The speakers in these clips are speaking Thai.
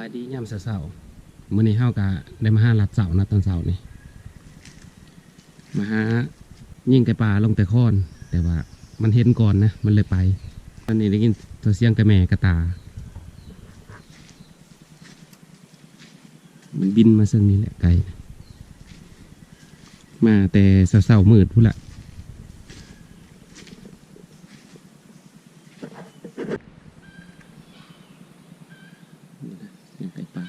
บายดียามเช้าๆมื้อนี้เฮาก็ได้มาหาลัดเสานะตอนเช้านี่มาหายิงไก่ป่าลงแต่ค้อน แต่ว่ามันเห็นก่อนนะ มันเลยไป ตอนนี้ได้ยินตัวเสียงกระแม่กระตา มันบินมาซึ่งนี้แหละไก่มาแต่เช้าๆมืดพุ่นละนี่นะเสียงไก่ป่า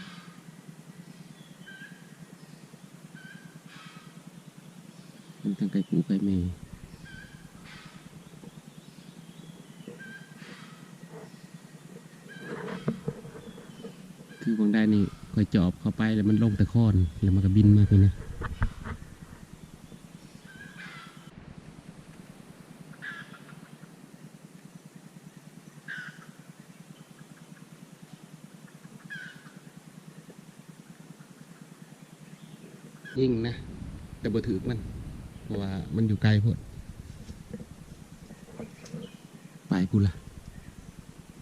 เป็นทั้งไก่ปูไก่แม่คือบางได้นี่คอยจอบเข้าไปแล้วมันลงแต่ค้อน แล้วมันก็บินมาพี่นะ ยิ่งนะแต่บ่ถือมัน เพราะว่ามันอยู่ไกลโพดไปกูละ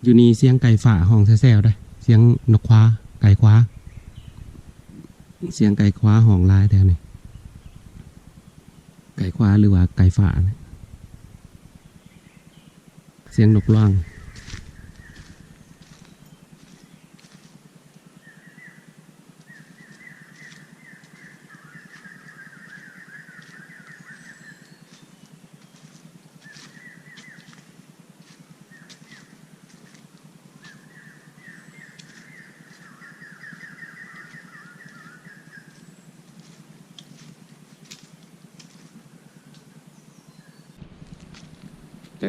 อยู่นี่เสียงไก่ฝ่าห้องแซ่ๆได้ เสียงนกคว้า ไก่คว้า เสียงไก่คว้าห้องลายแถวนี้ไก่คว้าหรือว่าไก่ฝ่านะเสียงนกล่าง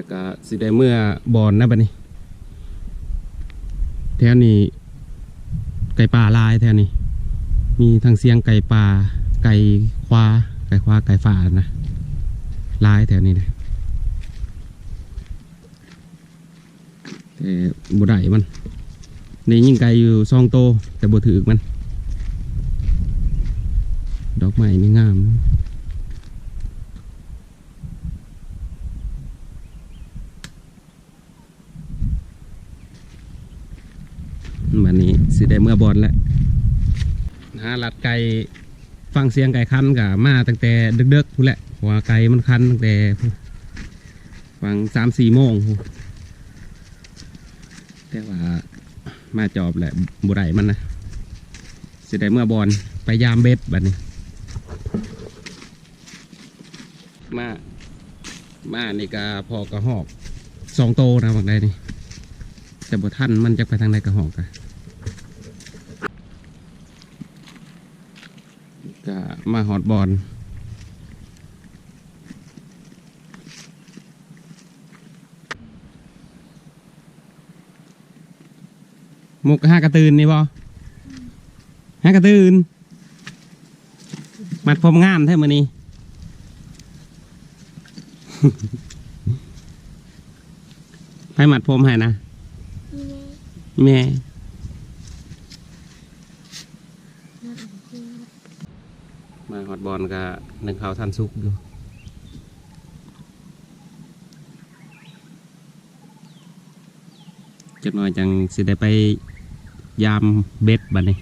แต่ก็สิได้เมื่อบอนนะบัดนี้ แถวนี้ ไก่ป่าลายแถวนี้ มีทั้งเสียงไก่ป่าไก่ควาไก่ควาไก่ฝ่านะลายแถวนี้นะแต่บุได้มันในยิ่งไก่อยู่ซองโต แต่บ่ถือมัน ดอกไม้นี่งาม วันนี้สิได้เมื่อบอลแล้วหาหลัดไก่ฟังเสียงไก่คันกับมาตั้งแต่เดึกๆพู้แหละเพราะว่าไก่มันคันตั้งแต่ฟังสามสี่โมงพู้แต่ว่ามาจอบแหละบุไรมันนะสิได้เมื่อบอลไปยามเบ็ดแบบนี้ มา มานี่ก็พอกระหอกสองโตนะบางได้นี่ แต่บ่ท่านมันจะไปทางใดกระหอกอะก็มาหอดบอลมุกห้ากระตือนนี่บ่ห้ากระตือนมัดผมงามแท้มือนี้ให้มัดผมให้นะ แม่มาหอดบอลกับหนึ่งเขาท่านซุกอยู่จะหน่อยจังสิได้ไปยามเบ็ดบัดนี้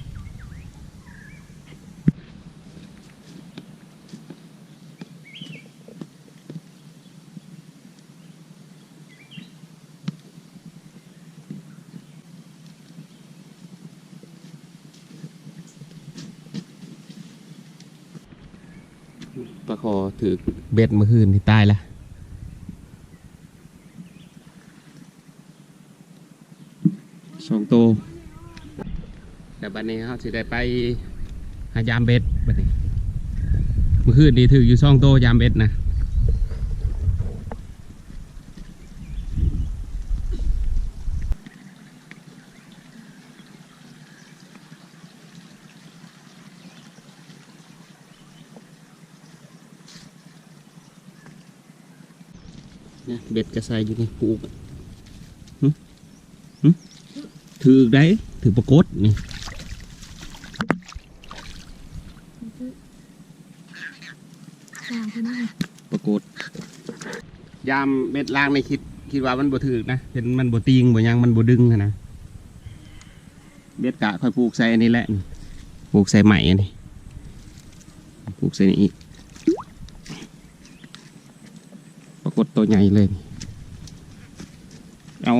ปลาคอถือ เบ็ดมื่อคืนที่ตายละสองตัวแต่บัดนี้เขาสิได้ไปหายามเบ็ดบัดนี้มื่อคืนนี่ถืออยู่สองตัวยามเบ็ดนะเนี่ยเบ็ดกระ ใสอยู่นี่ปูกถือได้ถือประกดนี่ปรากฏยามเม็ดล่างในคิดคิดว่ามันบ่ถือนะเห็นมันบ่ตีงบ่ยังมันบ่ดึงนะเบ็ดกะค่อยผูกใส่อันนี้แหละนี่ผูกใส่ใหม่อันนี้ผูกใส่นี่อีกปรากฏตัวใหญ่เลยนี่ เอา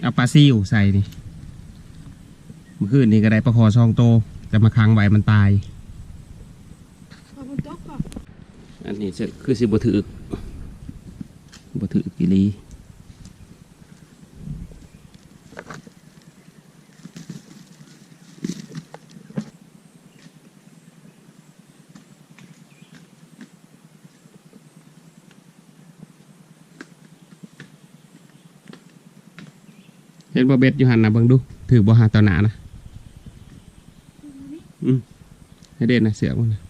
เอาปลาซิวใส่นี่เมื่อคืนนี้ก็ได้ปลาคอช่องโต แต่มาค้างไว้มันตายเอาบนโต๊ะก่อนอันนี้จะคือสิบถือกบถือกกิลี เห็นบ่เบ็ดอยู่หันนะเบิ่งดูถือบ่หาต่อหนานะอืมให้เด่นนะเสือกมันนะ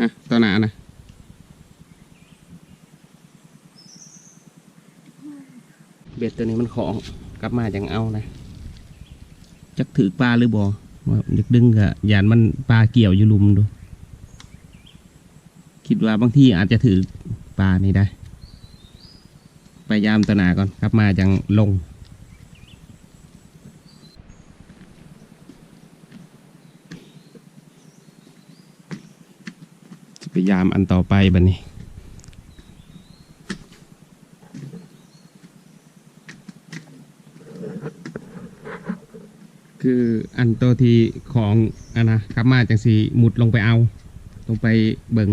ฮะตัวหนานะเบ็ดตัวนี้มันของกลับมาจังเอานะจักถือปลาหรือบ่ว่าอยากดึงกะยานมันปลาเกี่ยวอยู่ลุมดู คิดว่าบางที่อาจจะถือปลานี่ได้พ ยายามตัวหนาก่อนกลับมาจังลงจะพยายามอันต่อไปบันนี้คืออันตัวที่ของอันนะกลับมาจังสีหมุดลงไปเอา ลงไปเบิง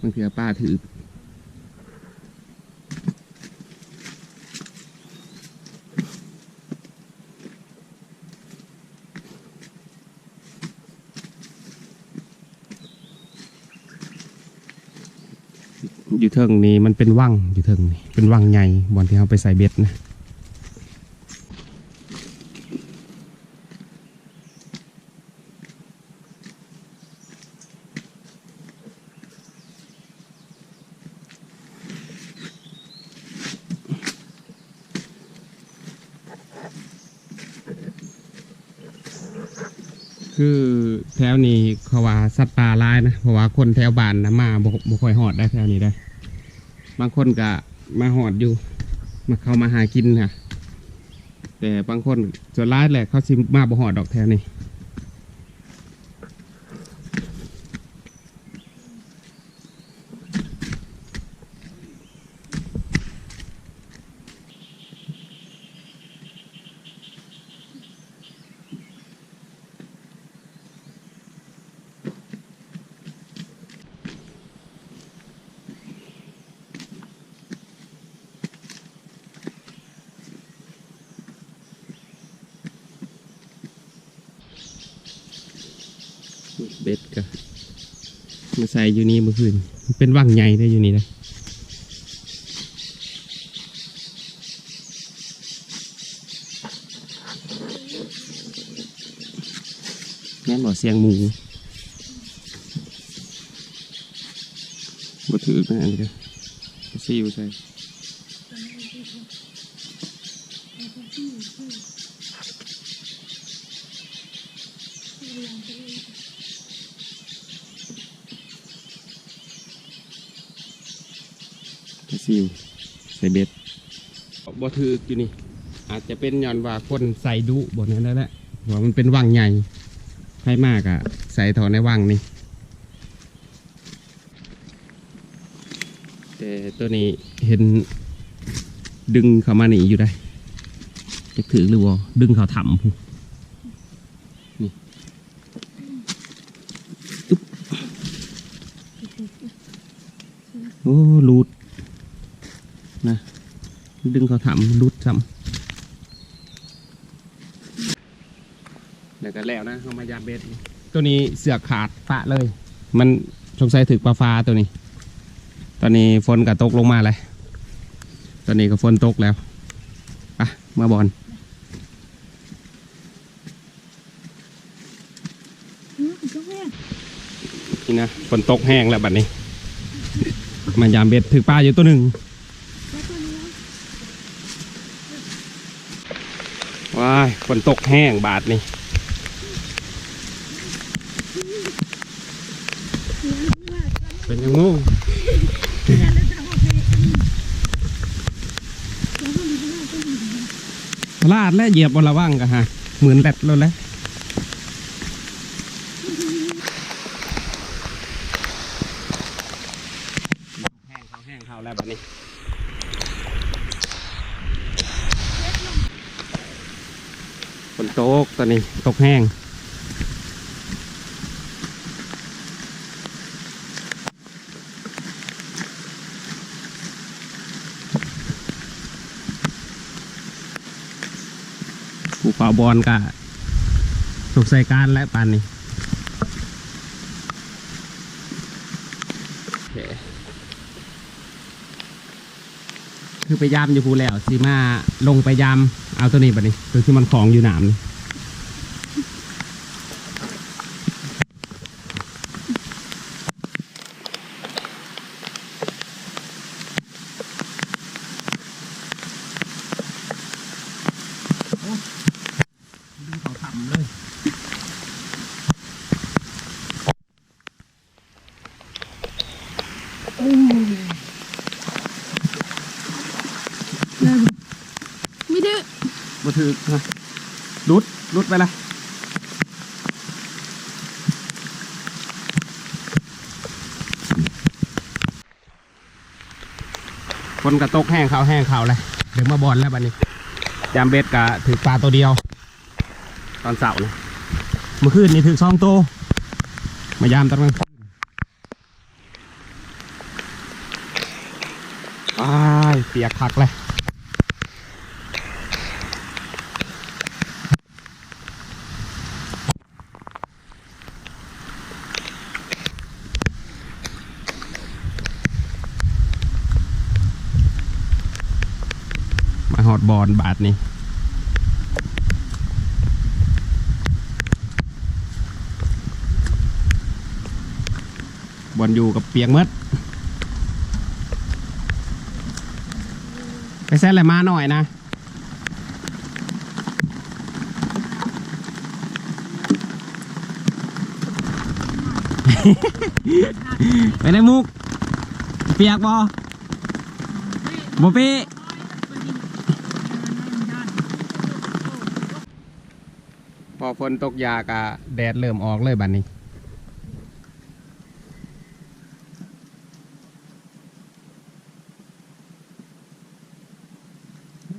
บางทีป้าถือ อยู่ เทิงนี้มันเป็นว่างอยู่เทิงนี่เป็นว่างใหญ่บอนที่เขาไปใส่เบ็ดนะคือแถวนี้เขาว่าสัตว์ป่าหลายนะเพราะว่าคนแถวบ้านนะมาบ่บ่ค่อยหอดได้แถวนี้ได้ บางคนก็มาหอดอยู่ มาเข้ามาหากินค่ะ แต่บางคนส่วนร้ายแหละเขาซิมาบ่หอดดอกแทนนี่ มาใส่อยู่นี่เมื่อคืนมันเป็นว่างใหญ่ได้อยู่นี่นะแม่นบอกเสียงหมูบ่ถือนะอันนี้ก็ซีอยู่ใส่ ซีอยู่ใส่เบ็ดบ่ถืออยู่นี่ อาจจะเป็นย้อนว่าคนใส่ดุบนนั้นแล้วแหละว่ามันเป็นว่างใหญ่ให้มากอะใส่ถอนในว่างนี่แต่ตัวนี้เห็นดึงเข้ามาหนีอยู่ได้จะถือหรือว่าดึงเขาถ่ำพูนี่อึ๊บโอ้รูด นะ ดึงเขาถ่ำรูดซ้ำเดี๋ยวก็แล้วนะเขามายามเบ็ดนี่ตัวนี้เสือกขาดปะเลย มันสงสัยถึกปลาฟ้าตัวนี้ ตอนนี้ฝนก็ตกลงมาเลย ตอนนี้ก็ฝนตกแล้วไปะมาบอลอืมก็แม่นี่นะฝนตกแห้งแล้วบัดนี้ มายามเบ็ดถึกปลาอยู่ตัวหนึ่ง ฝนตกแห้งบาดนี่เป็นยังงูลาดและเหยียบบนระว่างกันฮะ เหมือนแบตเลยแหละ ตกตอนนี้ตกแห้งผู้ฝ่าบอลก็ถูกใส่การและปานนี้โอเคคือไปยามอยู่ภูแล้วสีมาลงไปยามเอาตัวนี้ปนี่ตัวที่มันของอยู่หนามนี่ ดูเขาต่ำเลยไม่ดื้อมาถือนะรุดรุดไปละคนกระตกแห้งเขาแห้งเขาเลยเดี๋ยวมาบอลแล้วบัดนี้ ยามเบ็ดกะถือปลาตัวเดียว ตอนเสาร์นะเมื่อคืนนี่ถือซองโตวมายามตอนกลางคืนอ้ายเปียกคักเลย มาหอดบอลบาทนี่บอลอยู่กับเปียกหมดไปแซ่อะไรมาหน่อยนะไปได้มุก เปียกบอบอปีพ อฝนตกยากะแดดเริ่มออกเลยบัดนนี้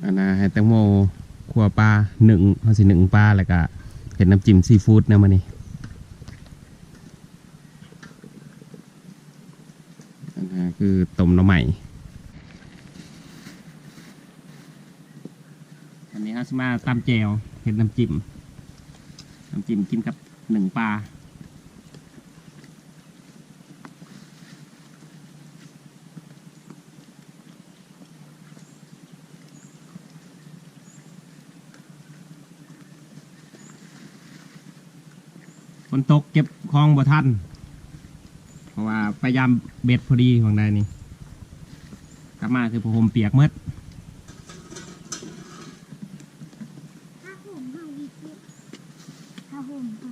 อันนะให้แตงโมขัวปลาหนึ่งเขาสิหนึ่งปลาแล้วก็เห็นน้ำจิ้มซีฟู้ดนะมันนี่อันนะคือต้มหน้ำใหม่อันนี้ฮาสมาตำแจวเห็ดน้ำจิ้ม น้ำจิ้มกินกับหนึ่งปลาฝนตกเก็บคลองบ่ทันเพราะว่าพยายามเบ็ดพอดีของนายนี่กลับมาคือผมเปียกหมืด ถ้าผมเอาอีกทีถ้าผมเอา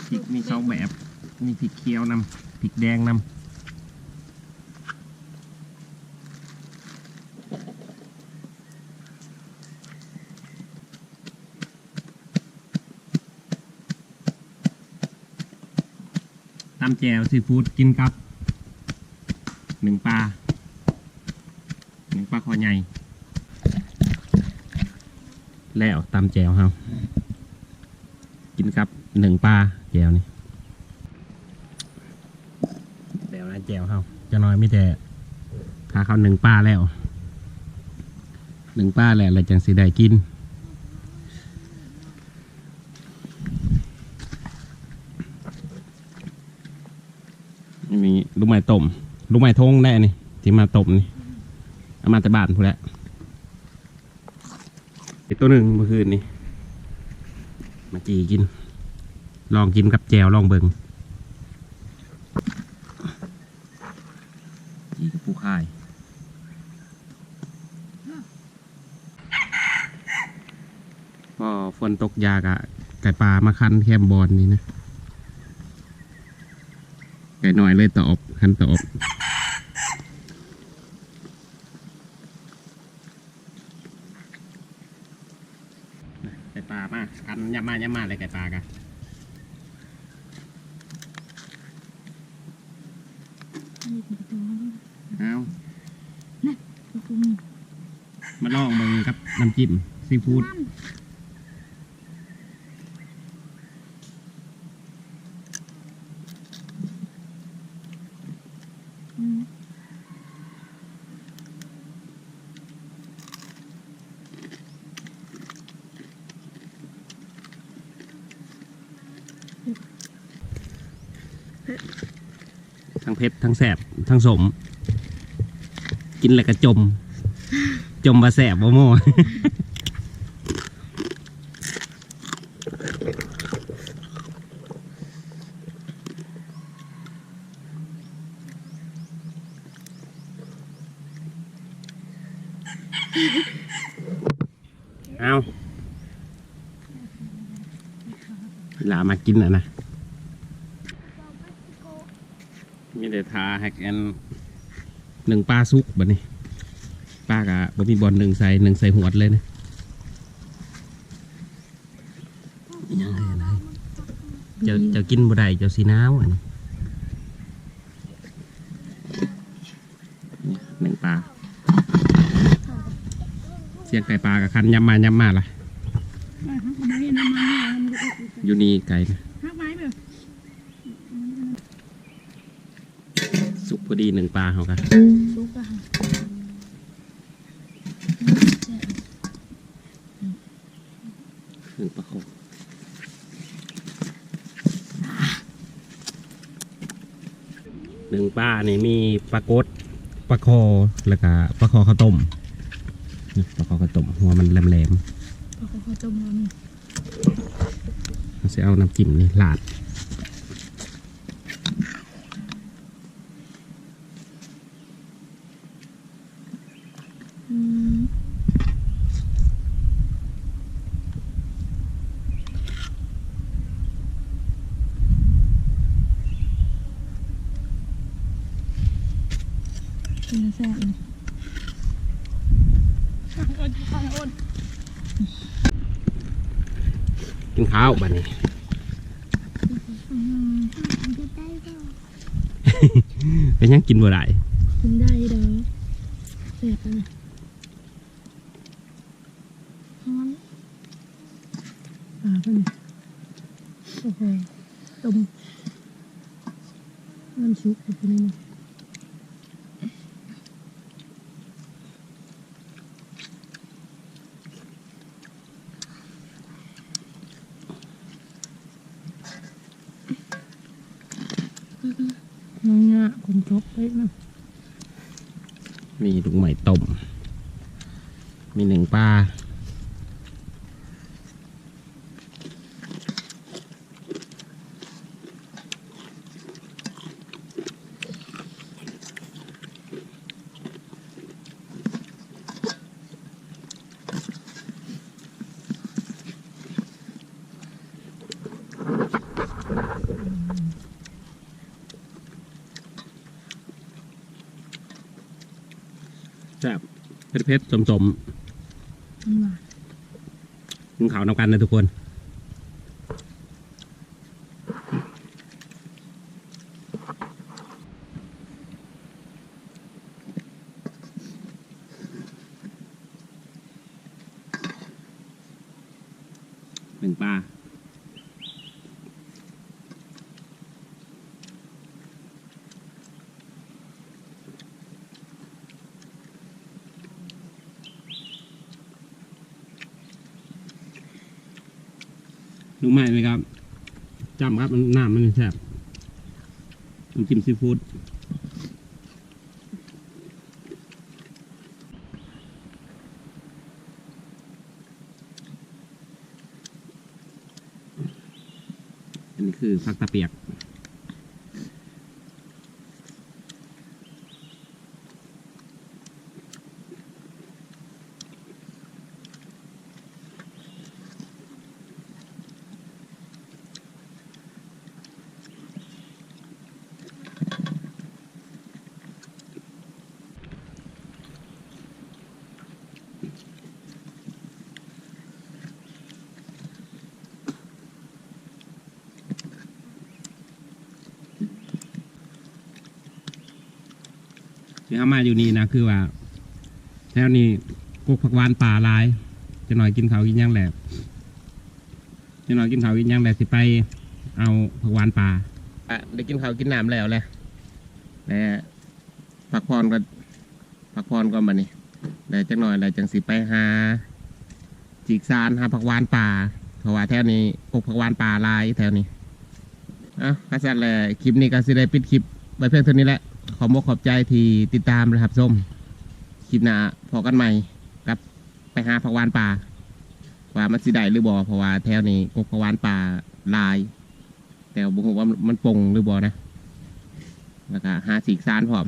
พ ริกมีสองแบบมีพริกเขียวนำพริกแดงนำตำแจวซีฟู้ดกินกับหนึ่งปลาหนึ่งปลาคอใหญ่ แล้วตำแจวเฮากินกับหนึ่งปลา แจวนี่แจวนะแจวเฮาจะน้อยไม่แต่พาเขาหนึ่งปลาแล้วหนึ่งปลาแล้วเราจังสิได้กินมีลูกไม้ต้มลูกไม้ทงได้นี่ที่มาต้มนี่เอามาแต่บ้านพูดแล้วตัวหนึ่งเมื่อคืนนี่มาจีกิน ลองกินกับแจวลองเบิงจีกับปูค่ายพอฝนตกยากะไก่ปลามาคันแคมบอลนี่นะ ไก่น้อยเลยตอบคันตอบไก่ปลามาคันยำมายำมาเลยไก่ปลากัน นี่เป็นตัว เอา ตัวนี้ มาลองมึงกับ น้ำจิ้มซีฟู้ดทั้งเผ็ดทั้งแสบทั้งสม กินแล้วก็จม จมมาแสบบ่โม่เอาเวลามากินอะนะมีแต่ทาแฮกแอนหนึ่งปลาซุกแบบนี้ ปลากะบ่มีบอลหนึ่งใส่หนึ่งใส่หัวดเลยนะยังไงอะไรเจ้าเจ้ากินบ่ได้เจ้าสีน้าวอันนี้เนี่ยหนึ่งปลาเสียงไก่ปลากับคันยำมายำมาล่ะอะฮักไม้น้ำมันเนี่ยมันก็อยู่นี่ไก่นะฮักไม้แบบสุกพอดีหนึ่งปลาเขากัน ซุกอะค่ะ หนึ่งปลาโค หนึ่งปลานี่มีปลากดปลาคอแล้วก็ปลาคอข้าวต้มนี่ปลาคอข้าวต้มหัวมันแหลมพอเขาต้มแล้วนี่ๆเราจะเอาน้ำจิ้มนี่ลาด อืมเป็นแซ่บเลยอ้นข้าวอ้น กินข้าวบ้านี้อืมจะได้ก็เป็นยังกินบ่ได้กินได้เด้อแซ่บอะฮอนอ่าเพิ่นโอ้โหต้มน้ำซุปแบบนี้นะ น้องเนี่ยคนชกไปนะ มีลูกใหม่ต้ม มีหนึ่งปลาแซ่บเผ็ดๆสมๆมันหวานกินข้าวนำกันนะทุกคนหนึ่งปลา ดูไหมไหมครับจำครับมันน้ำมันแซ่บน้ำจิ้มซีฟู้ดอันนี้คือผักตะเปียก ที่เขามาอยู่นี่นะคือว่าแถวนี้พวกผักหวานป่าหลาย จะหน่อยกินเขาวกินย่างแหลบจะหน่อยกินเขาวกินย่างแหลบสิไป เอาผักหวานป่าอะได้กินเขาวกินน้ำแล้วแหละแต่พักผ่อนก็พักผ่อนก่อนบัดนี้แต่จังหน่อยอะไรจังสิไปหาจีกซานหาผักหวานป่าเพราะว่าแถวนี้พวกผักหวานป่าหลายแถวนี้อะก็สั่นแหละคลิปนี้ก็สิได้ปิดคลิปไว้เพียงเท่านี้แหละ ขอบอกขอบใจที่ติดตามนะครับส้มคลิปหน้าพอกันใหม่กับไปหาผักหวานป่าว่ามันสิได้หรือบ่เพราะว่าแถวนี้พวกผักหวานป่าลาย แต่บ่รู้ว่ามันปงหรือบ่นะแล้วก็หาสีกซานพร้อม